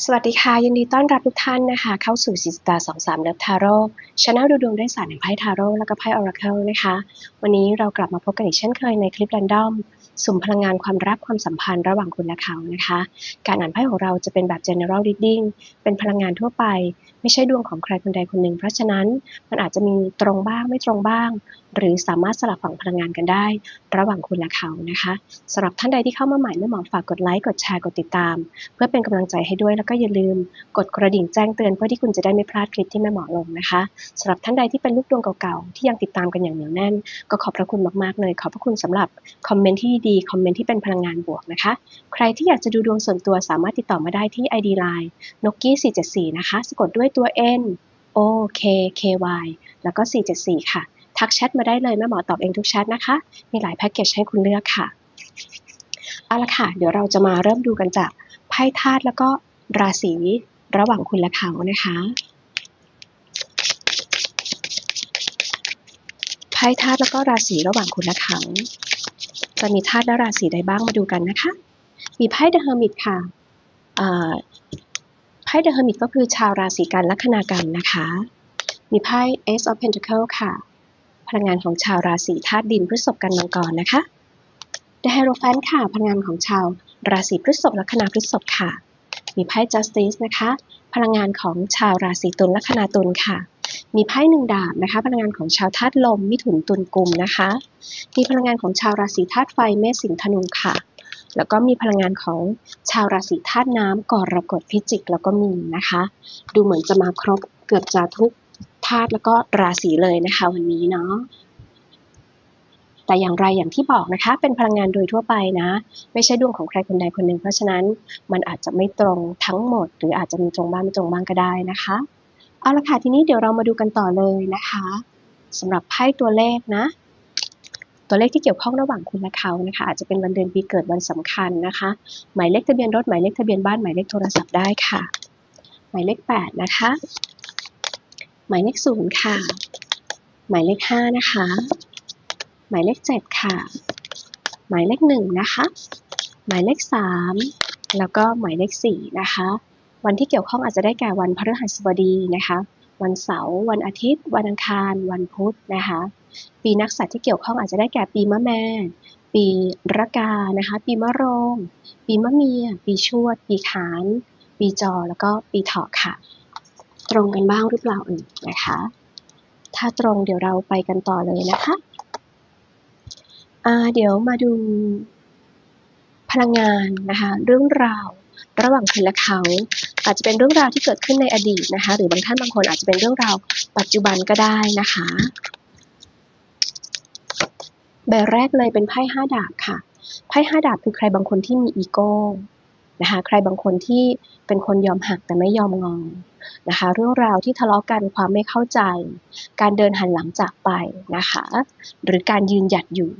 สวัสดีค่ะยินดีต้อนรับทุกท่านนะคะ เข้าสู่สิสตาสองสามเลิฟทาโร่ช anel ดูดวงด้วยศาสตร์แห่งไพ่ทาโร่แล้วก็ไพ่ออราเคิลนะคะ วันนี้เรากลับมาพบกันอีกเช่นเคยในคลิปแรนดอม สุ่มพลังงานความรักความสัมพันธ์ระหว่างคุณและเขานะคะ การอ่านไพ่ของเราจะเป็นแบบ general reading เป็นพลังงานทั่วไป ไม่ใช่ดวงของใครคนใดคนหนึ่ง เพราะฉะนั้นมันอาจจะมีตรงบ้างไม่ตรงบ้าง หรือสามารถสลับฝั่งพลังงานกันได้ ระหว่างคุณและเขานะคะสำหรับท่านใดที่เข้ามาใหม่แม่หมอฝากกดไลค์กดแชร์กดติดตาม เพื่อเป็นกำลังใจให้ด้วยแล้วก็อย่าลืมกดกระดิ่งแจ้งเตือนเพื่อที่คุณจะได้ไม่พลาดคลิปที่แม่หมอลงนะคะสำหรับท่านใดที่เป็นลูกดวงเก่าๆที่ยังติดตามกันอย่างเหนียวแน่น ก็ขอบพระคุณมากๆเลย ขอบพระคุณสำหรับคอมเมนต์ที่ดีคอมเมนต์ที่เป็นพลังงานบวกนะคะ ใครที่อยากจะดูดวงส่วนตัวสามารถติดต่อมาได้ที่ ID Line นกกี้474นะคะสะกดด้วยตัว N O K K Y แล้วก็ 474 ค่ะ ทักแชทมาได้เลยแม่หมอตอบเองทุกแชทนะคะ มีหลายแพ็กเกจให้คุณเลือกค่ะ เอาละค่ะ เดี๋ยวเราจะมาเริ่มดูกันจากไพ่ธาตุแล้วก็ราศีระหว่างคุณและเขานะคะไพ่ธาตุแล้วก็ราศีระหว่างคุณและเขาจะมีธาตุและราศีใดบ้างมาดูกันนะคะ มีไพ่เดอะเฮอร์มิตค่ะไพ่เดอะเฮอร์มิตก็คือชาวราศีกันลัคนากันนะคะ มีไพ่ Ace of Pentacle ค่ะ พลังงานของชาวราศีธาตุดินพฤษภกันมังกรนะคะ The Hierophant ค่ะ พลังงานของชาวราศีพฤษภลัคนาพฤษภค่ะ มีไพ่ Justice นะคะ พลังงานของชาวราศีตุลลัคนาตุลค่ะ มีไพ่หนึ่งดาบนะคะ พลังงานของชาวธาตุลมมิถุนตุลกุมนะคะ มีพลังงานของชาวราศีธาตุไฟเมษสิงห์ธนูค่ะ แล้วก็มีพลังงานของชาวราศีธาตุน้ำกรกฎพิจิกแล้วก็มีนะคะ ดูเหมือนจะมาครบเกือบจะทุกาตุแล้วก็ราศีเลยนะคะวันนี้เนาะแต่อย่างไรอย่างที่บอกนะคะ เป็นพลังงานโดยทั่วไปนะ ไม่ใช่ดวงของใครคนใดคนหนึ่ง เพราะฉะนั้นมันอาจจะไม่ตรงทั้งหมด หรืออาจจะมีตรงบ้างไม่ตรงบ้างก็ได้นะคะเอาละค่ะทีนี้เดี๋ยวเรามาดูกันต่อเลยนะคะสำหรับไพ่ตัวเลขนะ ตัวเลขที่เกี่ยวข้องระหว่างคุณและเขานะคะ อาจจะเป็นวันเดือนปีเกิดวันสำคัญนะคะ หมายเลขทะเบียนรถหมายเลขทะเบียนบ้านหมายเลขโทรศัพท์ได้ค่ะ หมายเลขแปดนะคะ มายเลขศูนย์ค่ะ หมายเลขห้านะคะ หมายเลขเจ็ดค่ะ หมายเลขหนึ่งนะคะ หมายเลขสามแล้วก็หมายเลขสี่นะคะ วันที่เกี่ยวข้องอาจจะได้แก่วันพฤหัสบดีนะคะ วันเสาร์ วันอาทิตย์ วันอังคาร วันพุธนะคะ ปีนักษัตริย์ที่เกี่ยวข้องอาจจะได้แก่ปีมะแม่ปีระกา นะคะ ปีมะโรง ปีมะเมีย ปีชวด ปีขาน ปีจอ แล้วก็ปีเถาะค่ะ ตรงกันบ้างหรือเปล่าเอ่ยนะคะ ถ้าตรงเดี๋ยวเราไปกันต่อเลยนะคะอ่าเดี๋ยวมาดูพลังงานนะคะ เรื่องราวระหว่างคุณและเขา อาจจะเป็นเรื่องราวที่เกิดขึ้นในอดีตนะคะ หรือบางท่านบางคนอาจจะเป็นเรื่องราวปัจจุบันก็ได้นะคะใบแรกเลยเป็นไพ่ห้าดาบค่ะไพ่ห้าดาบคือใครบางคนที่มีอีโก้นะคะ ใครบางคนที่เป็นคนยอมหักแต่ไม่ยอมงอ นะคะ เรื่องราวที่ทะเลาะกันความไม่เข้าใจ การเดินหันหลังจากไปนะคะ หรือการยืนหยัดอยู่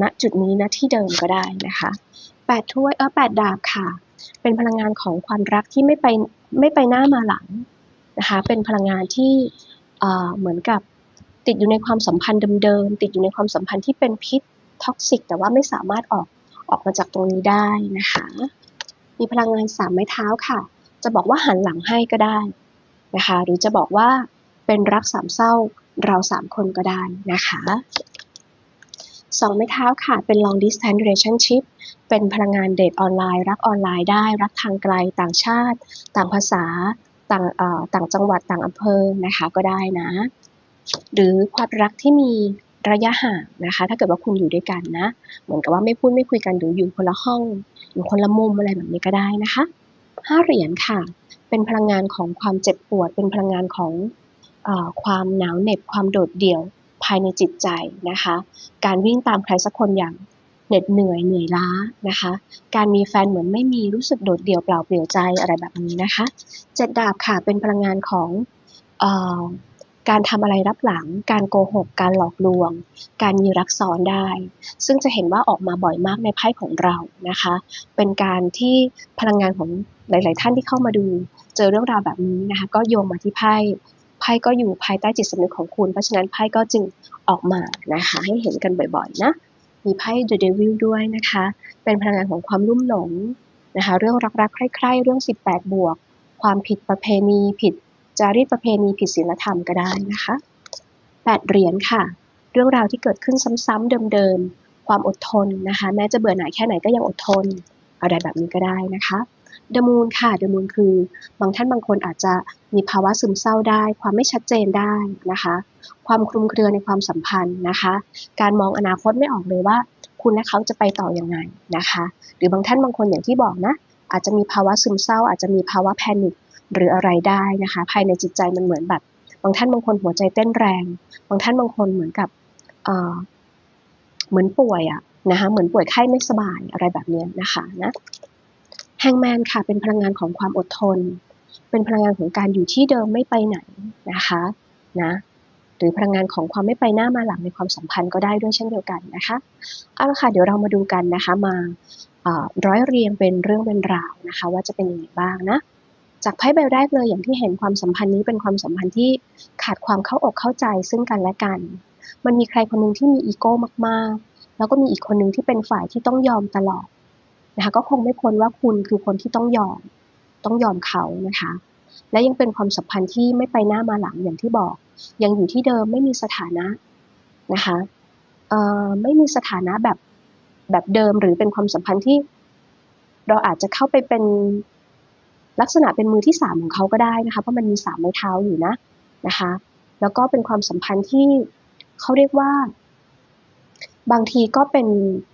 ณจุดนี้ณที่เดิมก็ได้นะคะแปดถ้วยเออแปดดาบค่ะ เป็นพลังงานของความรักที่ไม่ไปไม่ไปหน้ามาหลังนะคะ เป็นพลังงานที่เอ่อเหมือนกับติดอยู่ในความสัมพันธ์เดิมๆติดอยู่ในความสัมพันธ์ที่เป็นพิษท็อกซิกแต่ว่าไม่สามารถออกออกมาจากตรงนี้ได้นะคะ มีพลังงานสามไม้เท้าค่ะ จะบอกว่าหันหลังให้ก็ได้นะคะ หรือจะบอกว่าเป็นรักสามเศร้าเราสามคนก็ได้นะคะสองไม้เท้าค่ะ เป็น long distance relationship เป็นพลังงานเดทออนไลน์ รักออนไลน์ได้ รักทางไกลต่างชาติ ต่างภาษา ต่างเอ่อต่างจังหวัดต่างอำเภอนะคะก็ได้นะ หรือความรักที่มีระยะห่างนะคะ ถ้าเกิดว่าคุณอยู่ด้วยกันนะ เหมือนกับว่าไม่พูดไม่คุยกันหรืออยู่คนละห้อง อยู่คนละมุมอะไรแบบนี้ก็ได้นะคะ ห้าเหรียญค่ะ เป็นพลังงานของความเจ็บปวด เป็นพลังงานของอความหนาวเหน็บ ความโดดเดี่ยวภายในจิตใจนะคะ การวิ่งตามใครสักคนอย่างเหน็ดเหนื่อยเหนื่อยล้านะคะ การมีแฟนเหมือนไม่มีรู้สึกโดดเดี่ยวเปล่าเปลี่ยวใจอะไรแบบนี้นะคะ เจ็ดดาบค่ะเป็นพลังงานของ การทำอะไรรับหลัง การโกหก การหลอกลวง การมีรักซ้อนได้ ซึ่งจะเห็นว่าออกมาบ่อยมากในไพ่ของเรานะคะ เป็นการที่พลังงานของหลาย ๆ ท่านที่เข้ามาดู เจอเรื่องราวแบบนี้นะคะ ก็โยงมาที่ไพ่ไพ่ก็อยู่ภายใต้จิตสำนึกของคุณ เพราะฉะนั้นไพ่ก็จึงออกมานะคะ ให้เห็นกันบ่อยๆ นะ มีไพ่ The Devil ด้วยนะคะ เป็นพลังงานของความลุ่มหลงนะคะ เรื่องรักๆใคร่ๆเรื่อง 18 บวก ความผิดประเพณีผิด จารีตประเพณีผิดศีลธรรมก็ได้นะคะแปดเหรียญค่ะ เรื่องราวที่เกิดขึ้นซ้ำๆเดิมๆ ความอดทนนะคะ แม้จะเบื่อหน่ายแค่ไหนก็ยังอดทน อะไรแบบนี้ก็ได้นะคะเดมูนค่ะเดมูนคือบางท่านบางคนอาจจะมีภาวะซึมเศร้าได้ ความไม่ชัดเจนได้นะคะ ความคลุมเครือในความสัมพันธ์นะคะ การมองอนาคตไม่ออกเลยว่า คุณและเขาจะไปต่ออยังไงนะคะ หรือบางท่านบางคนอย่างที่บอกนะ อาจจะมีภาวะซึมเศร้า อาจจะมีภาวะแพนิค หรืออะไรได้นะคะ ภายในจิตใจมันเหมือนแบบบางท่านบางคนหัวใจเต้นแรง บางท่านบางคนเหมือนกับเอ่อเหมือนป่วยอะนะคะเหมือนป่วยไข้ไม่สบายอะไรแบบนี้นะคะนะแฮงแมนค่ะเป็นพลังงานของความอดทน เป็นพลังงานของการอยู่ที่เดิมไม่ไปไหนนะคะนะหรือพลังงานของความไม่ไปหน้ามาหลังในความสัมพันธ์ก็ได้ด้วยเช่นเดียวกันนะคะเอาละค่ะเดี๋ยวเรามาดูกันนะคะมาร้อยเรียงเป็นเรื่องเป็นราวนะคะ ว่าจะเป็นยังไงบ้างนะ จากไพ่ใบแรกเลยอย่างที่เห็นความสัมพันธ์นี้เป็นความสัมพันธ์ที่ขาดความเข้าอกเข้าใจซึ่งกันและกัน มันมีใครคนหนึ่งที่มีอีโก้มากๆ แล้วก็มีอีกคนหนึ่งที่เป็นฝ่ายที่ต้องยอมตลอดนะคะก็คงไม่พ้นว่าคุณคือคนที่ต้องยอม ต้องยอมเขานะคะ และยังเป็นความสัมพันธ์ที่ไม่ไปหน้ามาหลังอย่างที่บอก ยังอยู่ที่เดิมไม่มีสถานะนะคะเอ่อไม่มีสถานะแบบแบบเดิมหรือเป็นความสัมพันธ์ที่เราอาจจะเข้าไปเป็น ลักษณะเป็นมือที่สามของเขาก็ได้นะคะ เพราะมันมีสามไม้เท้าอยู่นะนะคะ แล้วก็เป็นความสัมพันธ์ที่เขาเรียกว่า บางทีก็เป็น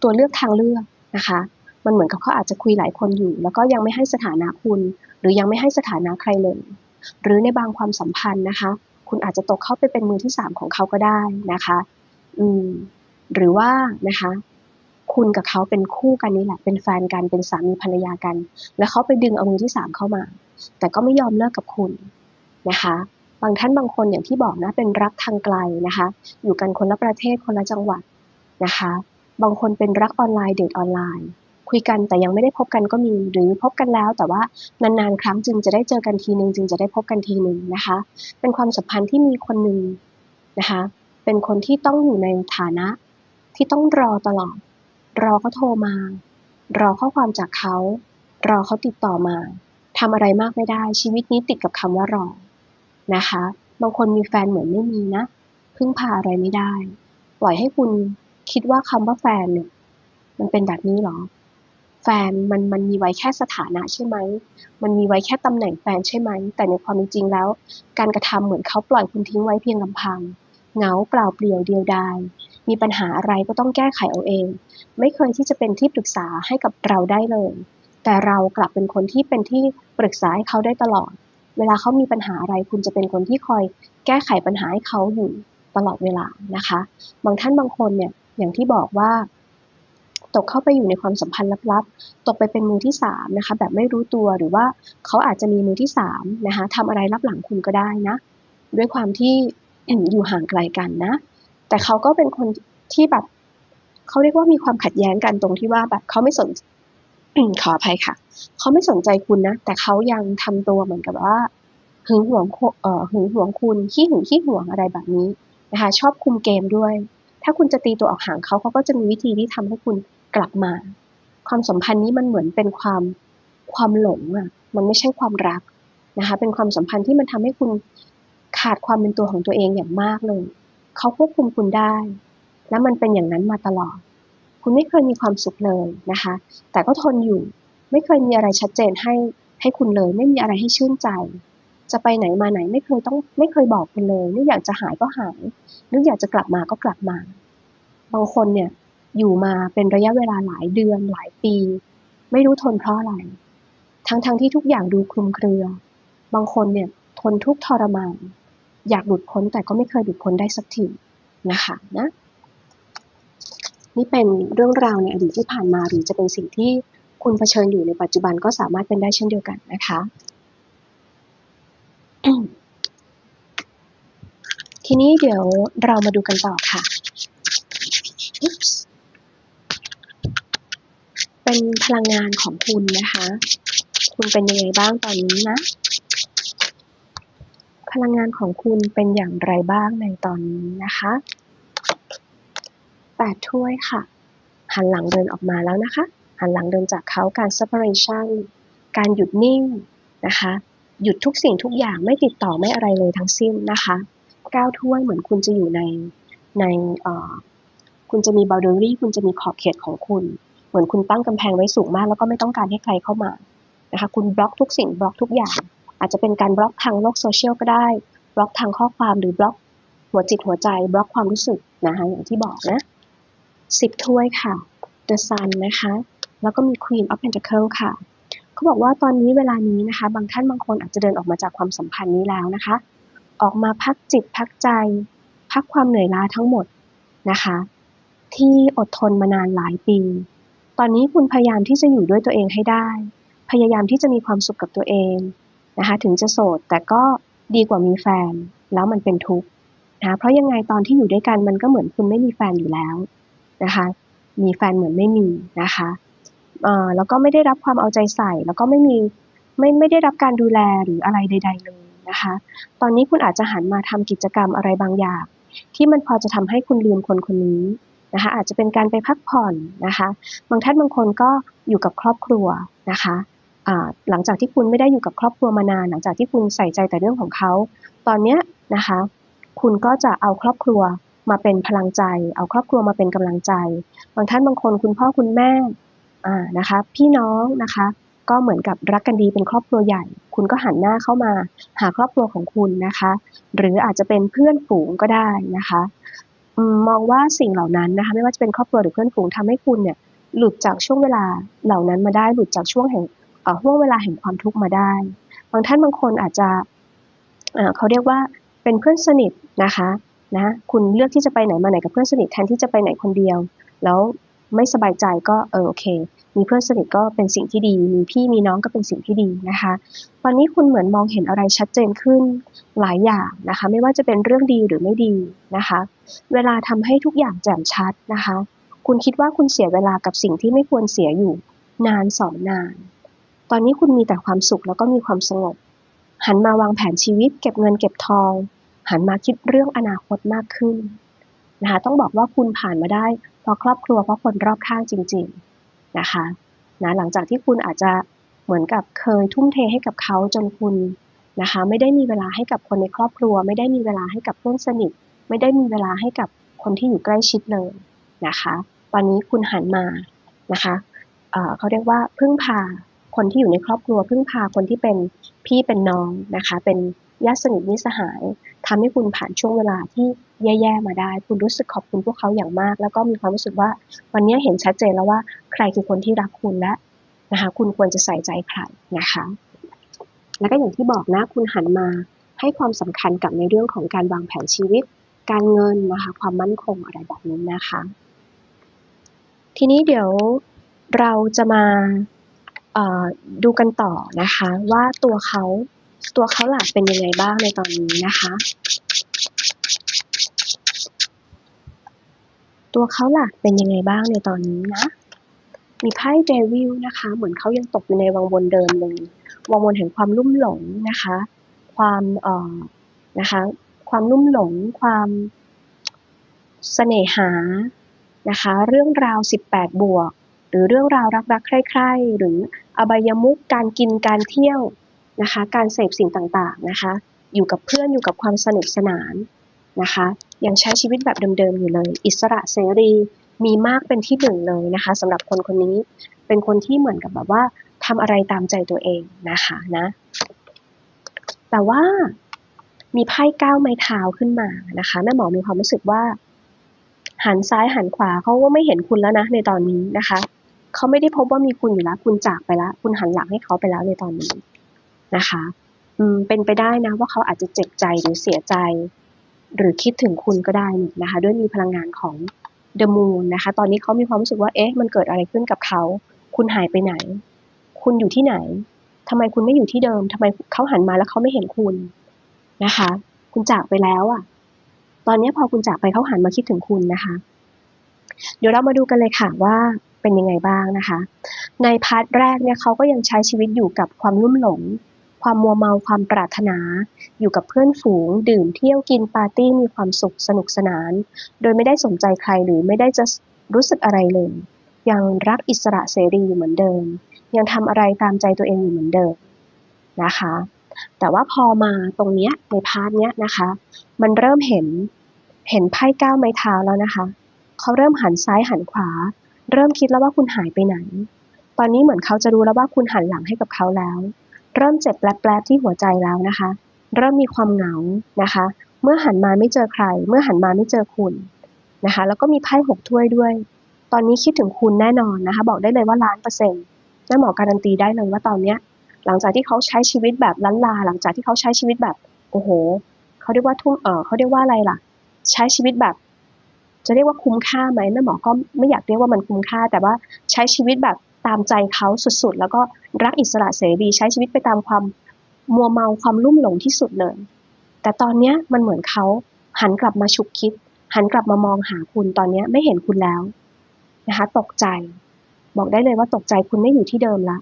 ตัวเลือกทางเลือกนะคะ มันเหมือนกับเขาอาจจะคุยหลายคนอยู่ แล้วก็ยังไม่ให้สถานะคุณ หรือยังไม่ให้สถานะใครเลย หรือในบางความสัมพันธ์นะคะ คุณอาจจะตกเข้าไปเป็นมือที่สามของเขาก็ได้นะคะ อืมหรือว่านะคะ คุณกับเขาเป็นคู่กันนี่แหละ เป็นแฟนกัน เป็นสามีภรรยากัน แล้วเขาไปดึงเอามือที่สามเข้ามา แต่ก็ไม่ยอมเลิกกับคุณนะคะ บางท่านบางคนอย่างที่บอกนะ เป็นรักทางไกลนะคะ อยู่กันคนละประเทศคนละจังหวัดนะคะ บางคนเป็นรักออนไลน์เดทออนไลน์ คุยกันแต่ยังไม่ได้พบกันก็มี หรือพบกันแล้วแต่ว่านานๆครั้งจึงจะได้เจอกันทีหนึ่งจึงจะได้พบกันทีหนึ่งนะคะ เป็นความสัมพันธ์ที่มีคนหนึ่งนะคะ เป็นคนที่ต้องอยู่ในฐานะที่ต้องรอตลอด รอเขาโทรมา รอข้อความจากเขา รอเขาติดต่อมาทำอะไรมากไม่ได้ ชีวิตนี้ติดกับคำว่ารอ นะคะ บางคนมีแฟนเหมือนไม่มีนะ พึ่งพาอะไรไม่ได้ ปล่อยให้คุณคิดว่าคำว่าแฟนเนี่ย มันเป็นแบบนี้หรอ แฟนมันมันมีไว้แค่สถานะใช่ไหม มันมีไว้แค่ตำแหน่งแฟนใช่ไหม แต่ในความจริงแล้ว การกระทำเหมือนเขาปล่อยคุณทิ้งไว้เพียงลำพัง เหงาเปล่าเปลี่ยวเดียวดาย มีปัญหาอะไรก็ต้องแก้ไขเอาเอง ไม่เคยที่จะเป็นที่ปรึกษาให้กับเราได้เลย แต่เรากลับเป็นคนที่เป็นที่ปรึกษาให้เขาได้ตลอด เวลาเขามีปัญหาอะไรคุณจะเป็นคนที่คอยแก้ไขปัญหาให้เขาอยู่ตลอดเวลานะคะ บางท่านบางคนเนี่ยอย่างที่บอกว่า ตกเข้าไปอยู่ในความสัมพันธ์ลับๆ ตกไปเป็นมือที่สามนะคะแบบไม่รู้ตัวหรือว่าเขาอาจจะมีมือที่สามนะคะทำอะไรรับหลังคุณก็ได้นะ ด้วยความที่อยู่ห่างไกลกันนะ แต่เขาก็เป็นคนที่แบบเขาเรียกว่ามีความขัดแย้งกันตรงที่ว่าแบบเขาไม่สนขออภัยค่ะ เขาไม่สนใจคุณนะ แต่เขายังทำตัวเหมือนกับว่าหึงหวงเอ่อหึงหวงคุณขี้หึงขี้หวงอะไรแบบนี้นะคะชอบคุมเกมด้วย ถ้าคุณจะตีตัวออกห่างเขาเขาก็จะมีวิธีที่ทำให้คุณกลับมา ความสัมพันธ์นี้มันเหมือนเป็นความความหลงอะ มันไม่ใช่ความรักนะคะ เป็นความสัมพันธ์ที่มันทำให้คุณขาดความเป็นตัวของตัวเองอย่างมากเลย เขาควบคุมคุณได้ และมันเป็นอย่างนั้นมาตลอด คุณไม่เคยมีความสุขเลยนะคะ แต่ก็ทนอยู่ ไม่เคยมีอะไรชัดเจนให้ให้คุณเลย ไม่มีอะไรให้ชื่นใจ จะไปไหนมาไหนไม่เคยต้องไม่เคยบอกคุณเลย นึกอยากจะหายก็หาย นึกอยากจะกลับมาก็กลับมา บางคนเนี่ยอยู่มาเป็นระยะเวลาหลายเดือนหลายปี ไม่รู้ทนเพราะอะไร ทั้งๆทที่ทุกอย่างดูคลุมเครือ บางคนเนี่ยทนทุกทรมาน อยากหลุดพ้นแต่ก็ไม่เคยหลุดพ้นได้สักทีนะคะนะนี่เป็นเรื่องราวในอดีตที่ผ่านมาหรือจะเป็นสิ่งที่คุณเผชิญอยู่ในปัจจุบันก็สามารถเป็นได้เช่นเดียวกันนะคะ ทีนี้เดี๋ยวเรามาดูกันต่อค่ะ เป็นพลังงานของคุณนะคะ คุณเป็นยังไงบ้างตอนนี้นะ พลังงานของคุณเป็นอย่างไรบ้างในตอนนี้นะคะแปดถ้วยค่ะ หันหลังเดินออกมาแล้วนะคะ หันหลังเดินจากเขาการ separation การหยุดนิ่งนะคะ หยุดทุกสิ่งทุกอย่างไม่ติดต่อไม่อะไรเลยทั้งสิ้นนะคะเก้าถ้วยเหมือนคุณจะอยู่ในในคุณจะมี boundary คุณจะมีขอบเขตของคุณ เหมือนคุณตั้งกำแพงไว้สูงมาก แล้วก็ไม่ต้องการให้ใครเข้ามานะคะ คุณบล็อกทุกสิ่งบล็อกทุกอย่าง อาจจะเป็นการบล็อกทางโลกโซเชียลก็ได้ บล็อกทางข้อความหรือบล็อกหัวจิตหัวใจ บล็อกความรู้สึกนะคะอย่างที่บอกนะสิบถ้วยค่ะ The Sun นะคะ แล้วก็มี Queen of Pentacle ค่ะ เขาบอกว่าตอนนี้เวลานี้นะคะ บางท่านบางคนอาจจะเดินออกมาจากความสัมพันธ์นี้แล้วนะคะ ออกมาพักจิตพักใจ พักความเหนื่อยล้าทั้งหมดนะคะ ที่อดทนมานานหลายปี ตอนนี้คุณพยายามที่จะอยู่ด้วยตัวเองให้ได้ พยายามที่จะมีความสุขกับตัวเอง นะคะ ถึงจะโสดแต่ก็ดีกว่ามีแฟนแล้วมันเป็นทุกข์นะเพราะยังไงตอนที่อยู่ด้วยกันมันก็เหมือนคุณไม่มีแฟนอยู่แล้วนะคะ มีแฟนเหมือนไม่มีนะคะเอ่อแล้วก็ไม่ได้รับความเอาใจใส่ แล้วก็ไม่มีไม่ไม่ได้รับการดูแลหรืออะไรใด ๆ เลยนะคะ ตอนนี้คุณอาจจะหันมาทำกิจกรรมอะไรบางอย่าง ที่มันพอจะทำให้คุณลืมคนคนนี้นะคะ อาจจะเป็นการไปพักผ่อนนะคะ บางท่านบางคนก็อยู่กับครอบครัวนะคะ หลังจากที่คุณไม่ได้อยู่กับครอบครัวมานาน หลังจากที่คุณใส่ใจแต่เรื่องของเขา ตอนเนี้ยนะคะ คุณก็จะเอาครอบครัวมาเป็นพลังใจ เอาครอบครัวมาเป็นกำลังใจ บางท่านบางคนคุณพ่อคุณแม่นะคะ พี่น้องนะคะ ก็เหมือนกับรักกันดีเป็นครอบครัวใหญ่ คุณก็หันหน้าเข้ามาหาครอบครัวของคุณนะคะ หรืออาจจะเป็นเพื่อนฝูงก็ได้นะคะมองว่าสิ่งเหล่านั้นนะคะ ไม่ว่าจะเป็นครอบครัวหรือเพื่อนฝูงทำให้คุณเนี่ยหลุดจากช่วงเวลาเหล่านั้นมาได้หลุดจากช่วงแห่ง ห่วงเวลาแห่งความทุกข์มาได้ บางท่านบางคนอาจจะเขาเรียกว่าเป็นเพื่อนสนิทนะคะนะคุณเลือกที่จะไปไหนมาไหนกับเพื่อนสนิทแทนที่จะไปไหนคนเดียว แล้วไม่สบายใจก็เออโอเค มีเพื่อนสนิทก็เป็นสิ่งที่ดี มีพี่มีน้องก็เป็นสิ่งที่ดีนะคะ ตอนนี้คุณเหมือนมองเห็นอะไรชัดเจนขึ้นหลายอย่างนะคะ ไม่ว่าจะเป็นเรื่องดีหรือไม่ดีนะคะ เวลาทำให้ทุกอย่างแจ่มชัดนะคะ คุณคิดว่าคุณเสียเวลากับสิ่งที่ไม่ควรเสียอยู่นานสอนนาน ตอนนี้คุณมีแต่ความสุขแล้วก็มีความสงบ หันมาวางแผนชีวิต เก็บเงินเก็บทอง หันมาคิดเรื่องอนาคตมากขึ้นนะคะต้องบอกว่าคุณผ่านมาได้เพราะครอบครัวเพราะคนรอบข้างจริงๆนะคะนะหลังจากที่คุณอาจจะเหมือนกับเคยทุ่มเทให้กับเขาจนคุณนะคะไม่ได้มีเวลาให้กับคนในครอบครัว ไม่ได้มีเวลาให้กับเพื่อนสนิท ไม่ได้มีเวลาให้กับคนที่อยู่ใกล้ชิดเลยนะคะ ตอนนี้คุณหันมานะคะเเขาเรียกว่าพึ่งพา คนที่อยู่ในครอบครัวพึ่งพาคนที่เป็นพี่เป็นน้องนะคะ เป็นญาติสนิทมิสหายทำให้คุณผ่านช่วงเวลาที่แย่ๆมาได้ คุณรู้สึกขอบคุณพวกเขาอย่างมาก แล้วก็มีความรู้สึกว่าวันนี้เห็นชัดเจนแล้วว่าใครคือคนที่รักคุณและนะคะคุณควรจะใส่ใจใครนะคะ แล้วก็อย่างที่บอกนะคุณหันมาให้ความสำคัญกับในเรื่องของการวางแผนชีวิต การเงินนะคะ ความมั่นคงอะไรแบบนี้นะคะ ทีนี้เดี๋ยวเราจะมา ดูกันต่อนะคะว่าตัวเขาตัวเขาหลักเป็นยังไงบ้างในตอนนี้นะคะ ตัวเขาหลักเป็นยังไงบ้างในตอนนี้นะ มีไพ่เดวิลนะคะ เหมือนเขายังตกอยู่ในวังวนเดิมเลย วังวนแห่งความลุ่มหลงนะคะ ความเอ่อนะคะ ความลุ่มหลง ความเสน่หานะคะ เรื่องราว 18 บวก หรือเรื่องราวรักๆ ใคร่ๆ หรืออบายมุขการกินการเที่ยวนะคะ การเสพสิ่งต่างๆนะคะ อยู่กับเพื่อนอยู่กับความสนุกสนานนะคะ ยังใช้ชีวิตแบบเดิมๆอยู่เลย อิสระเสรีมีมากเป็นที่หนึ่งเลยนะคะสำหรับคนคนนี้เป็นคนที่เหมือนกับแบบว่าทำอะไรตามใจตัวเองนะคะนะแต่ว่ามีไพ่ก้าวไม้เท้าขึ้นมานะคะแม่หมอมีความรู้สึกว่า หันซ้ายหันขวาเขาก็ไม่เห็นคุณแล้วนะในตอนนี้นะคะ เขาไม่ได้พบว่ามีคุณอยู่แล้ว คุณจากไปแล้ว คุณหันหลังให้เขาไปแล้วในตอนนี้นะคะ อืมเป็นไปได้นะว่าเขาอาจจะเจ็บใจหรือเสียใจ หรือคิดถึงคุณก็ได้นะคะ ด้วยมีพลังงานของ The Moon นะคะ ตอนนี้เขามีความรู้สึกว่าเอ๊ะมันเกิดอะไรขึ้นกับเขา คุณหายไปไหน คุณอยู่ที่ไหนทำไมคุณไม่อยู่ที่เดิมทำไมเขาหันมาแล้วเขาไม่เห็นคุณนะคะ คุณจากไปแล้วอะ่ะ ตอนนี้พอคุณจากไปเขาหันมาคิดถึงคุณนะคะ เดี๋ยวเรามาดูกันเลยค่ะว่า เป็นยังไงบ้างนะคะ ในพาร์ทแรกเนี่ยเขาก็ยังใช้ชีวิตอยู่กับความลุ่มหลง ความมัวเมาความปรารถนา อยู่กับเพื่อนฝูง ดื่มเที่ยวกินปาร์ตี้มีความสุขสนุกสนาน โดยไม่ได้สนใจใครหรือไม่ได้จะรู้สึกอะไรเลย ยังรักอิสระเสรีอยู่เหมือนเดิม ยังทำอะไรตามใจตัวเองอยู่เหมือนเดิมนะคะ แต่ว่าพอมาตรงเนี้ยในพาร์ทเนี้ยนะคะ มันเริ่มเห็นเห็นไพ่ก้าวไม้เท้าแล้วนะคะ เขาเริ่มหันซ้ายหันขวา เริ่มคิดแล้วว่าคุณหายไปไหน ตอนนี้เหมือนเขาจะรู้แล้วว่าคุณหันหลังให้กับเขาแล้ว เริ่มเจ็บแปลบๆที่หัวใจแล้วนะคะ เริ่มมีความเหงานะคะ เมื่อหันมาไม่เจอใคร เมื่อหันมาไม่เจอคุณนะคะ แล้วก็มีไพ่หกถ้วยด้วย ตอนนี้คิดถึงคุณแน่นอนนะคะ บอกได้เลยว่าล้านเปอร์เซ็นต์แม่หมอการันตีได้เลยว่าตอนเนี้ยหลังจากที่เขาใช้ชีวิตแบบล้านลา หลังจากที่เขาใช้ชีวิตแบบโอ้โหเขาเรียกว่าทุ่มเออเขาเรียกว่าอะไรล่ะ ใช้ชีวิตแบบ จะเรียกว่าคุ้มค่าไหมแม่หมอก็ไม่อยากเรียกว่ามันคุ้มค่า แต่ว่าใช้ชีวิตแบบตามใจเขาสุดๆ แล้วก็รักอิสระเสรีใช้ชีวิตไปตามความมัวเมาความลุ่มหลงที่สุดเลย แต่ตอนเนี้ยมันเหมือนเขาหันกลับมาฉุกคิด หันกลับมามองหาคุณตอนเนี้ยไม่เห็นคุณแล้วนะคะตกใจ บอกได้เลยว่าตกใจคุณไม่อยู่ที่เดิมละ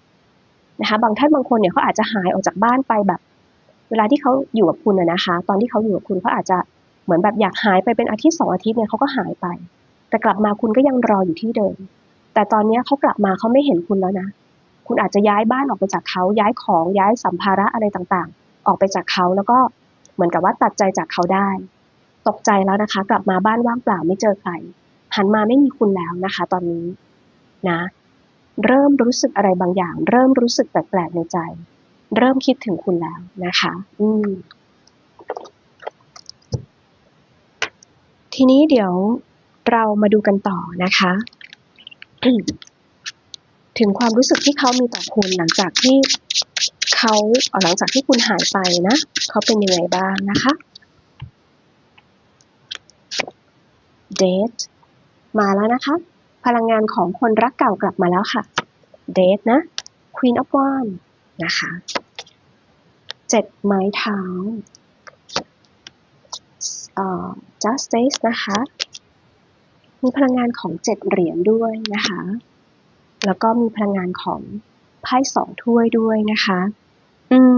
นะคะบางท่านบางคนเนี่ยเขาอาจจะหายออกจากบ้านไปแบบ เวลาที่เขาอยู่กับคุณอะนะคะ ตอนที่เขาอยู่กับคุณเขาอาจจะ เหมือนแบบอยากหายไปเป็นอาทิตย์สองอาทิตย์เนี่ยเขาก็หายไป แต่กลับมาคุณก็ยังรออยู่ที่เดิม แต่ตอนนี้เขากลับมาเขาไม่เห็นคุณแล้วนะ คุณอาจจะย้ายบ้านออกไปจากเขาย้ายของย้ายสัมภาระอะไรต่างๆ ออกไปจากเขาแล้วก็เหมือนกับว่าตัดใจจากเขาได้ ตกใจแล้วนะคะ กลับมาบ้านว่างเปล่าไม่เจอใครหันมาไม่มีคุณแล้วนะคะ ตอนนี้นะ เริ่มรู้สึกอะไรบางอย่าง เริ่มรู้สึกแปลกๆในใจ เริ่มคิดถึงคุณแล้วนะคะ อืม ทีนี้เดี๋ยวเรามาดูกันต่อนะคะ ถึงความรู้สึกที่เขามีต่อคุณหลังจากที่เขาเหลังจากที่คุณหายไปนะเขาเป็นยังไงบ้างนะคะ date มาแล้วนะคะ พลังงานของคนรักเก่ากลับมาแล้วค่ะ date นะ queen of wands นะคะเจ็ดไม้เท้าเอ่อ justice นะคะ มีพลังงานของเจ็ดเหรียญด้วยนะคะ แล้วก็มีพลังงานของไพ่สองถ้วยด้วยนะคะ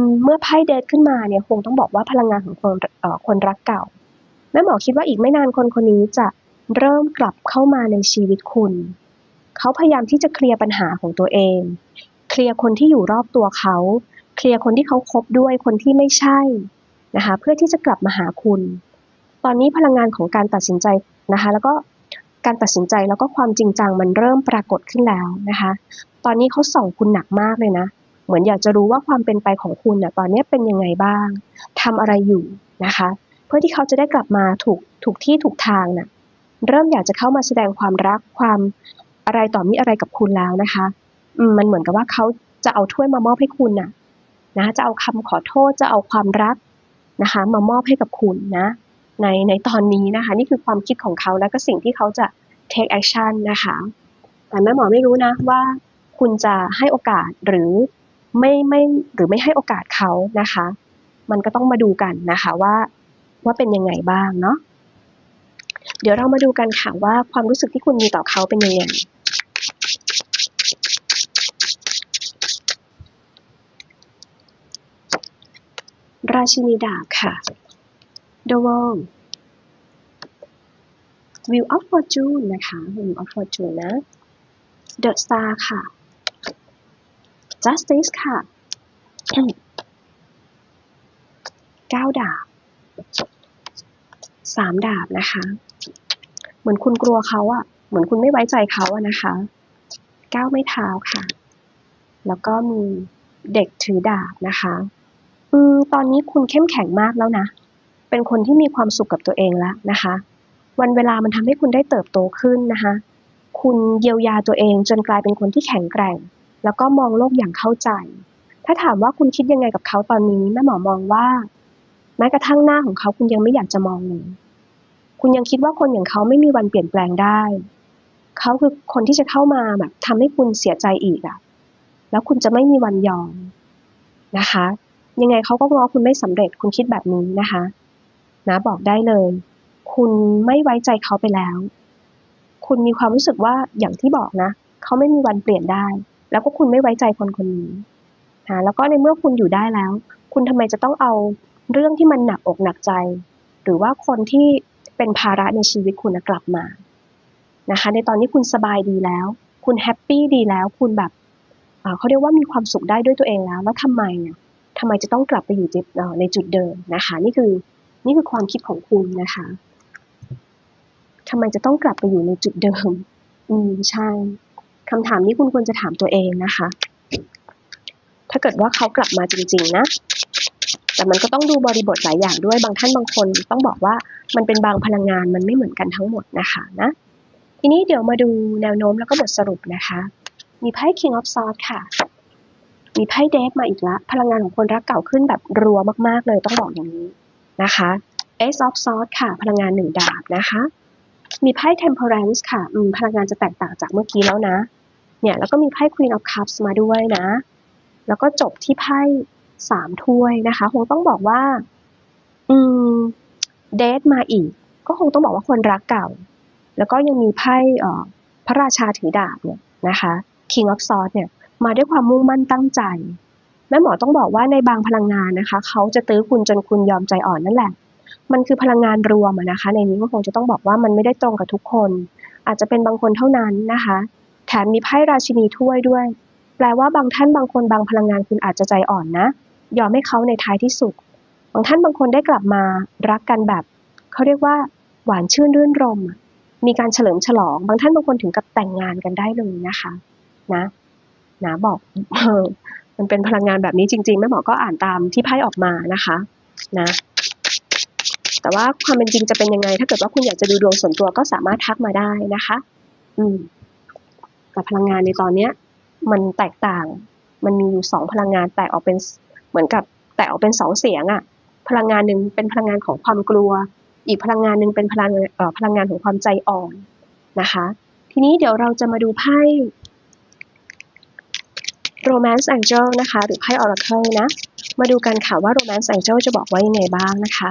มเมื่อไพ่เดทขึ้นมาเนี่ยคงต้องบอกว่าพลังงานของคนคนรักเก่าแม่หมอคิดว่าอีกไม่นานคนคนนี้จะเริ่มกลับเข้ามาในชีวิตคุณ เขาพยายามที่จะเคลียร์ปัญหาของตัวเอง เคลียร์คนที่อยู่รอบตัวเขา เคลียร์คนที่เขาคบด้วยคนที่ไม่ใช่นะคะ เพื่อที่จะกลับมาหาคุณ ตอนนี้พลังงานของการตัดสินใจนะคะ แล้วก็การตัดสินใจแล้วก็ความจริงจังมันเริ่มปรากฏขึ้นแล้วนะคะ ตอนนี้เขาส่องคุณหนักมากเลยนะ เหมือนอยากจะรู้ว่าความเป็นไปของคุณเนี่ยตอนนี้เป็นยังไงบ้างทำอะไรอยู่นะคะ เพื่อที่เขาจะได้กลับมาถูกถูกที่ถูกทางน่ะ เริ่มอยากจะเข้ามาแสดงความรักความอะไรต่อมีอะไรกับคุณแล้วนะคะมมันเหมือนกับว่าเขาจะเอาถ้วยมามอบให้คุณน่ะนะจะเอาคำขอโทษจะเอาความรักนะคะ มามอบให้กับคุณนะ ในในตอนนี้นะคะ นี่คือความคิดของเขาและก็สิ่งที่เขาจะ take action นะคะ แต่แม่หมอไม่รู้นะว่าคุณจะให้โอกาสหรือไม่ไม่หรือไม่ให้โอกาสเขานะคะ มันก็ต้องมาดูกันนะคะว่าว่าเป็นยังไงบ้างเนาะเดี๋ยวเรามาดูกันค่ะว่าความรู้สึกที่คุณมีต่อเขาเป็นยังไงราชินีดาบค่ะ The World Wheel of Fortune นะคะ Wheel of Fortune นะ The Star ค่ะ Justice ค่ะเก้าดาบสามดาบนะคะ เหมือนคุณกลัวเขาอะเหมือนคุณไม่ไว้ใจเขาอะนะคะเก้าไม้เท้าค่ะ แล้วก็มีเด็กถือดาบนะคะ อืมตอนนี้คุณเข้มแข็งมากแล้วนะ เป็นคนที่มีความสุขกับตัวเองแล้วนะคะ วันเวลามันทำให้คุณได้เติบโตขึ้นนะคะ คุณเยียวยาตัวเองจนกลายเป็นคนที่แข็งแกร่ง แล้วก็มองโลกอย่างเข้าใจ ถ้าถามว่าคุณคิดยังไงกับเขาตอนนี้แม่หมอมองว่า แม้กระทั่งหน้าของเขาคุณยังไม่อยากจะมองเลยคุณยังคิดว่าคนอย่างเขาไม่มีวันเปลี่ยนแปลงได้ เขาคือคนที่จะเข้ามาแบบทำให้คุณเสียใจอีกอะแล้วคุณจะไม่มีวันยอมนะคะ ยังไงเขาก็ง้อคุณไม่สำเร็จคุณคิดแบบนี้นะคะ นะบอกได้เลย คุณไม่ไว้ใจเขาไปแล้ว คุณมีความรู้สึกว่าอย่างที่บอกนะ เขาไม่มีวันเปลี่ยนได้ แล้วก็คุณไม่ไว้ใจคนคนนี้นะแล้วก็ในเมื่อคุณอยู่ได้แล้ว คุณทำไมจะต้องเอาเรื่องที่มันหนักอกหนักใจ หรือว่าคนที่เป็นภาระในชีวิตคุณกลับมานะคะ ในตอนนี้คุณสบายดีแล้ว คุณแฮปปี้ดีแล้ว คุณแบบเขาเรียกว่ามีความสุขได้ด้วยตัวเองแล้ว แล้วทำไมอะทำไมจะต้องกลับไปอยู่ในเอ่อในจุดเดิมนะคะ นี่คือ นี่คือความคิดของคุณนะคะทำไมจะต้องกลับไปอยู่ในจุดเดิม อืมใช่คำถามนี้คุณควรจะถามตัวเองนะคะ ถ้าเกิดว่าเขากลับมาจริง ๆ นะ แต่มันก็ต้องดูบริบทหลายอย่างด้วย บางท่านบางคนต้องบอกว่ามันเป็นบางพลังงานมันไม่เหมือนกันทั้งหมดนะคะนะ ทีนี้เดี๋ยวมาดูแนวโน้มแล้วก็บทสรุปนะคะ มีไพ่ King of Swords ค่ะ มีไพ่เดฟมาอีกละ พลังงานของคนรักเก่าขึ้นแบบรัวมากๆเลยต้องบอกอย่างนี้ นะคะ Ace of Swords ค่ะ พลังงานหนึ่งดาบนะคะ มีไพ่ Temperance ค่ะพลังงานจะแตกต่างจากเมื่อกี้แล้วนะ เนี่ยแล้วก็มีไพ่ Queen of Cups มาด้วยนะ แล้วก็จบที่ไพ่สามถ้วยนะคะ คงต้องบอกว่า อืม เดทมาอีก ก็คงต้องบอกว่าคนรักเก่า แล้วก็ยังมีไพ่พระราชาถือดาบเนี่ยนะคะ King of Swords เนี่ย มาด้วยความมุ่งมั่นตั้งใจ แม่หมอต้องบอกว่าในบางพลังงานนะคะ เขาจะตื้อคุณจนคุณยอมใจอ่อนนั่นแหละ มันคือพลังงานรวมนะคะ ในนี้ก็คงจะต้องบอกว่ามันไม่ได้ตรงกับทุกคน อาจจะเป็นบางคนเท่านั้นนะคะ แถมมีไพ่ราชินีถ้วยด้วย แปลว่าบางท่านบางคนบางพลังงานคุณอาจจะใจอ่อนนะ ยอมให้เขาในท้ายที่สุด บางท่านบางคนได้กลับมารักกันแบบเขาเรียกว่าหวานชื่นรื่นรม มีการเฉลิมฉลอง บางท่านบางคนถึงกับแต่งงานกันได้เลยนะคะ นะนะบอก มันเป็นพลังงานแบบนี้จริง ๆ แม่หมอก็อ่านตามที่ไพ่ออกมานะคะนะแต่ว่าความเป็นจริงจะเป็นยังไง ถ้าเกิดว่าคุณอยากจะดูดวงส่วนตัวก็สามารถทักมาได้นะคะ อืมแต่พลังงานในตอนเนี้ย มันแตกต่าง มันมีอยู่สองพลังงานแตกออกเป็นเหมือนกับแตกออกเป็นสองเสียงอะพลังงานหนึ่งเป็นพลังงานของความกลัว อีกพลังงานหนึ่งเป็นพลังเอ่อพลังงานของความใจอ่อนนะคะ ทีนี้เดี๋ยวเราจะมาดูไพ่ Romance Angel นะคะ หรือไพ่ Oracle นะ มาดูกันค่ะว่า Romance Angel จะบอกว่ายังไงบ้างนะคะ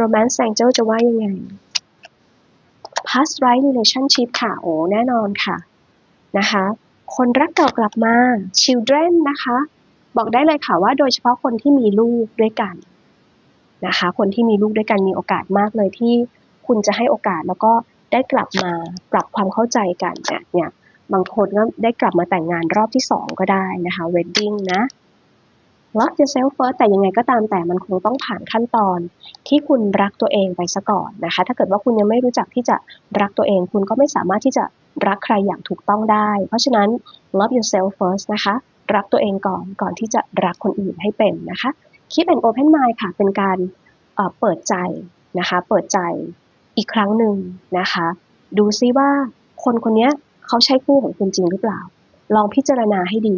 Romance Angel จะว่ายังไง Past Life Relationship ค่ะ โอ้แน่นอนค่ะนะคะ คนรักเก่ากลับมา Children นะคะ บอกได้เลยค่ะว่าโดยเฉพาะคนที่มีลูกด้วยกันนะคะ คนที่มีลูกด้วยกันมีโอกาสมากเลยที่คุณจะให้โอกาสแล้วก็ได้กลับมาปรับความเข้าใจกันเนี่ย บางคนก็ได้กลับมาแต่งงานรอบที่สองก็ได้นะคะ wedding นะ love yourself first แต่ยังไงก็ตามแต่มันคงต้องผ่านขั้นตอนที่คุณรักตัวเองไปซะก่อนนะคะ ถ้าเกิดว่าคุณยังไม่รู้จักที่จะรักตัวเอง คุณก็ไม่สามารถที่จะรักใครอย่างถูกต้องได้ เพราะฉะนั้น love yourself first นะคะ รักตัวเองก่อนก่อนที่จะรักคนอื่นให้เป็นนะคะ keep an open mind ค่ะ เป็นการเอ่อเปิดใจนะคะ เปิดใจอีกครั้งหนึ่งนะคะ ดูซิว่าคนคนนี้ เขาใช่คู่ของคุณจริงหรือเปล่า ลองพิจารณาให้ดี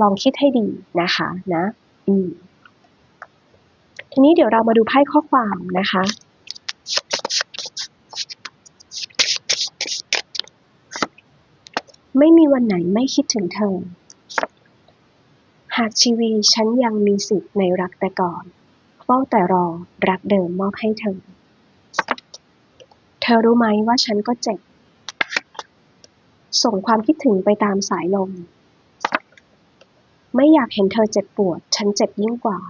ลองคิดให้ดีนะคะนะอืมทีนี้เดี๋ยวเรามาดูไพ่ข้อความนะคะ ไม่มีวันไหนไม่คิดถึงเธอ หากชีวีฉันยังมีสิทธิ์ในรักแต่ก่อนเฝ้าแต่รอรักเดิมมอบให้เธอ เธอรู้ไหมว่าฉันก็เจ็บ ส่งความคิดถึงไปตามสายลม ไม่อยากเห็นเธอเจ็บปวด ฉันเจ็บยิ่งกว่า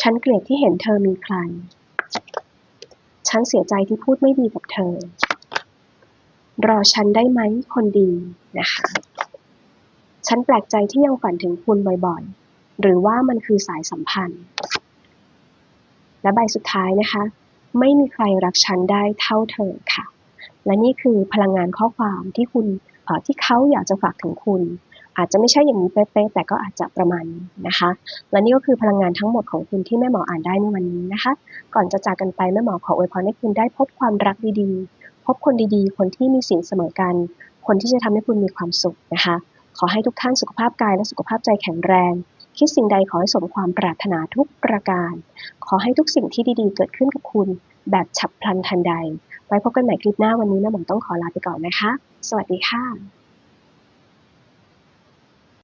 ฉันเกลียดที่เห็นเธอมีใคร ฉันเสียใจที่พูดไม่ดีกับเธอ รอฉันได้ไหมคนดีนะคะ ฉันแปลกใจที่ยังฝันถึงคุณบ่อยๆ หรือว่ามันคือสายสัมพันธ์ และใบสุดท้ายนะคะ ไม่มีใครรักฉันได้เท่าเธอค่ะ และนี่คือพลังงานข้อความที่คุณเอ่อที่เขาอยากจะฝากถึงคุณ อาจจะไม่ใช่อย่างนี้เป๊ะๆแต่ก็อาจจะประมาณนี้นะคะ และนี่ก็คือพลังงานทั้งหมดของคุณที่แม่หมออ่านได้ในวันนี้นะคะ ก่อนจะจากกันไปแม่หมอขออวยพรให้คุณได้พบความรักดีๆ พบคนดีๆ คนที่มีสิ่งเสมอกัน คนที่จะทำให้คุณมีความสุขนะคะ ขอให้ทุกท่านสุขภาพกายและสุขภาพใจแข็งแรงคิดสิ่งใดขอให้สมความปรารถนาทุกประการ ขอให้ทุกสิ่งที่ดีๆ เกิดขึ้นกับคุณ แบบฉับพลันทันใด ไว้พบกันใหม่คลิปหน้าวันนี้แม่หมอต้องขอลาไปก่อนนะคะ สวัสดีค่ะ